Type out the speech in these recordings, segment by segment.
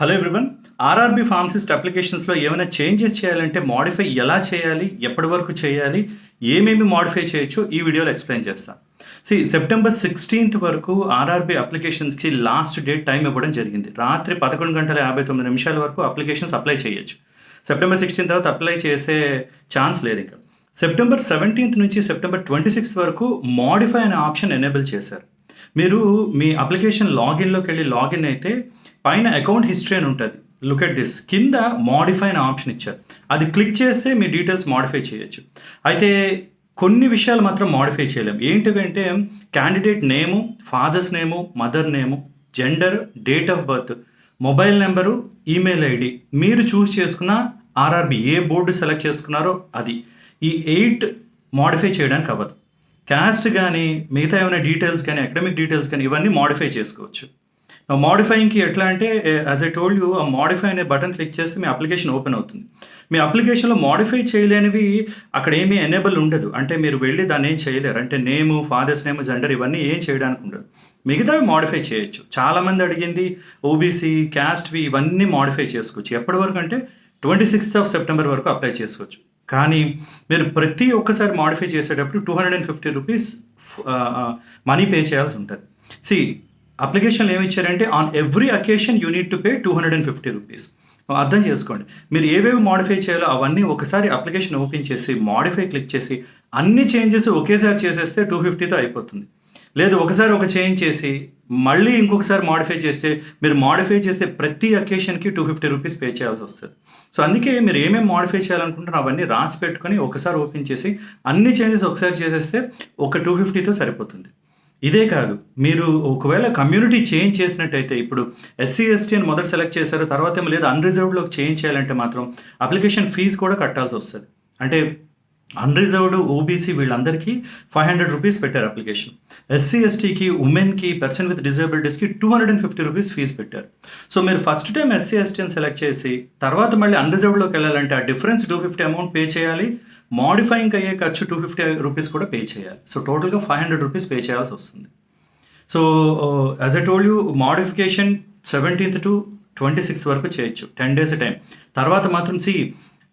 Hello everyone RRB pharmacist అప్లికేషన్స్లో ఏమైనా changes చేయాలంటే మాడిఫై ఎలా చేయాలి ఎప్పటి వరకు చేయాలి ఏమేమి మాడిఫై చేయొచ్చు ఈ వీడియోలో ఎక్స్ప్లెయిన్ చేస్తాను సి సెప్టెంబర్ సిక్స్టీన్త్ వరకు ఆర్ఆర్బి అప్లికేషన్స్కి లాస్ట్ డేట్ టైం ఇవ్వడం జరిగింది. రాత్రి పదకొండు గంటల యాభై తొమ్మిది నిమిషాల వరకు అప్లికేషన్స్ అప్లై చేయొచ్చు. సెప్టెంబర్ సిక్స్టీన్ తర్వాత అప్లై చేసే ఛాన్స్ లేదు ఇంకా. సెప్టెంబర్ సెవెంటీన్త్ నుంచి సెప్టెంబర్ ట్వంటీ సిక్స్త్ వరకు మాడిఫై అనే ఆప్షన్ ఎనేబుల్ చేశారు. మీరు మీ అప్లికేషన్ లాగిన్లోకి వెళ్ళి లాగిన్ అయితే పైన అకౌంట్ హిస్టరీ అని ఉంటుంది. లుక్ అట్ దిస్ కింద మాడిఫై అనే ఆప్షన్ ఇచ్చారు. అది క్లిక్ చేస్తే మీ డీటెయిల్స్ మాడిఫై చేయొచ్చు. అయితే కొన్ని విషయాలు మాత్రం మాడిఫై చేయలేము ఏంటివంటే candidate name father's name mother name gender date of birth mobile number email ID మీరు చూస్ చేసుకున్న ఆర్ఆర్బి ఏ బోర్డు సెలెక్ట్ చేసుకున్నారో అది. ఈ ఎయిట్ మాడిఫై చేయడానికి అవ్వదు. క్యాస్ట్ కానీ మిగతా ఏమైనా డీటెయిల్స్ కానీ అకాడమిక్ డీటెయిల్స్ కానీ ఇవన్నీ మాడిఫై చేసుకోవచ్చు. మాడిఫైయింగ్కి ఎట్లా అంటే యాజ్ ఐ టోల్డ్ యూ ఆ మాడిఫై అనే బటన్ క్లిక్ చేస్తే మీ అప్లికేషన్ ఓపెన్ అవుతుంది. మీ అప్లికేషన్లో మాడిఫై చేయలేనివి అక్కడ ఏమీ ఎనేబుల్ ఉండదు. అంటే మీరు వెళ్ళి దాన్ని ఏం చేయలేరు. అంటే నేము ఫాదర్స్ నేమ్ జెండర్ ఇవన్నీ ఏం చేయడానికి ఉండదు. మిగతావి మాడిఫై చేయొచ్చు. చాలామంది అడిగింది ఓబీసీ క్యాస్ట్వి ఇవన్నీ మాడిఫై చేసుకోవచ్చు. ఎప్పటి వరకు అంటే ట్వంటీ సిక్స్త్ ఆఫ్ సెప్టెంబర్ వరకు అప్లై చేసుకోవచ్చు. కానీ మీరు ప్రతి ఒక్కసారి మాడిఫై చేసేటప్పుడు two hundred and fifty rupees money pay చేయాల్సి ఉంటుంది. సి అప్లికేషన్లు ఏమి ఇచ్చారంటే on every occasion you need to pay two hundred and fifty rupees అర్థం చేసుకోండి. మీరు ఏవేవి మాడిఫై చేయాలో అవన్నీ ఒకసారి అప్లికేషన్ ఓపెన్ చేసి మాడిఫై క్లిక్ చేసి అన్ని చేంజెస్ ఒకేసారి చేసేస్తే టూ ఫిఫ్టీతో అయిపోతుంది. లేదు ఒకసారి ఒక చేంజ్ చేసి మళ్ళీ ఇంకొకసారి మాడిఫై చేస్తే మీరు మాడిఫై చేసే ప్రతి అకేషన్కి టూ ఫిఫ్టీ రూపీస్ పే చేయాల్సి వస్తుంది. సో అందుకే మీరు ఏమేమి మాడిఫై చేయాలనుకుంటారో అవన్నీ రాసి పెట్టుకొని ఒకసారి ఓపెన్ చేసి అన్ని చేంజెస్ ఒకసారి చేసేస్తే ఒక టూ ఫిఫ్టీతో సరిపోతుంది. ఇదే కాదు మీరు ఒకవేళ కమ్యూనిటీ చేంజ్ చేసినట్టయితే ఇప్పుడు ఎస్సీ ఎస్టీ అని మొదట సెలెక్ట్ చేశారు తర్వాత ఏమో లేదు అన్రిజర్వ్డ్లోకి చేంజ్ చేయాలంటే మాత్రం అప్లికేషన్ ఫీజు కూడా కట్టాల్సి వస్తుంది. అంటే అన్రిజర్వ్డ్ ఓబీసీ వీళ్ళందరికీ ఫైవ్ హండ్రెడ్ రూపీస్ పెట్టారు అప్లికేషన్ ఎస్సీ ఎస్టీకి ఉమెన్కి person with డిజబిలిటీస్కి two hundred and fifty rupees fee పెట్టారు. సో మీరు ఫస్ట్ టైం ఎస్సీ ఎస్టీని సెలెక్ట్ చేసి తర్వాత మళ్ళీ అన్రిజర్వ్డ్లోకి వెళ్ళాలంటే ఆ difference two fifty amount pay చేయాలి. మాడిఫైయింగ్ అయ్యే ఖర్చు టూ ఫిఫ్టీ రూపీస్ కూడా పే చేయాలి. సో టోటల్గా ఫైవ్ హండ్రెడ్ రూపీస్ పే చేయాల్సి వస్తుంది. So as a told you modification seventeenth to twenty sixth వరకు చేయొచ్చు. టెన్ డేస్ టైం తర్వాత మాత్రం సి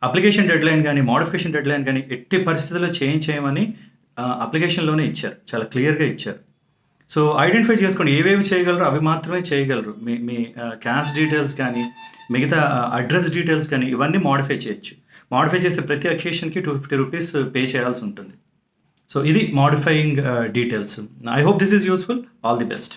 అప్లికేషన్ డెడ్ లైన్ కానీ మోడిఫికేషన్ డెడ్ లైన్ కానీ ఎట్టి పరిస్థితుల్లో చేంజ్ చేయమని అప్లికేషన్లోనే ఇచ్చారు. చాలా క్లియర్గా ఇచ్చారు. సో ఐడెంటిఫై చేసుకోండి. ఏవేవి చేయగలరు అవి మాత్రమే చేయగలరు. మీ మీ క్యాష్ డీటెయిల్స్ కానీ మిగతా అడ్రస్ డీటెయిల్స్ కానీ ఇవన్నీ మాడిఫై చేయొచ్చు. మాడిఫై చేసే ప్రతి అకేషన్కి టూ ఫిఫ్టీ రూపీస్ పే చేయాల్సి ఉంటుంది. సో ఇది modifying details. I hope this is useful. All the best.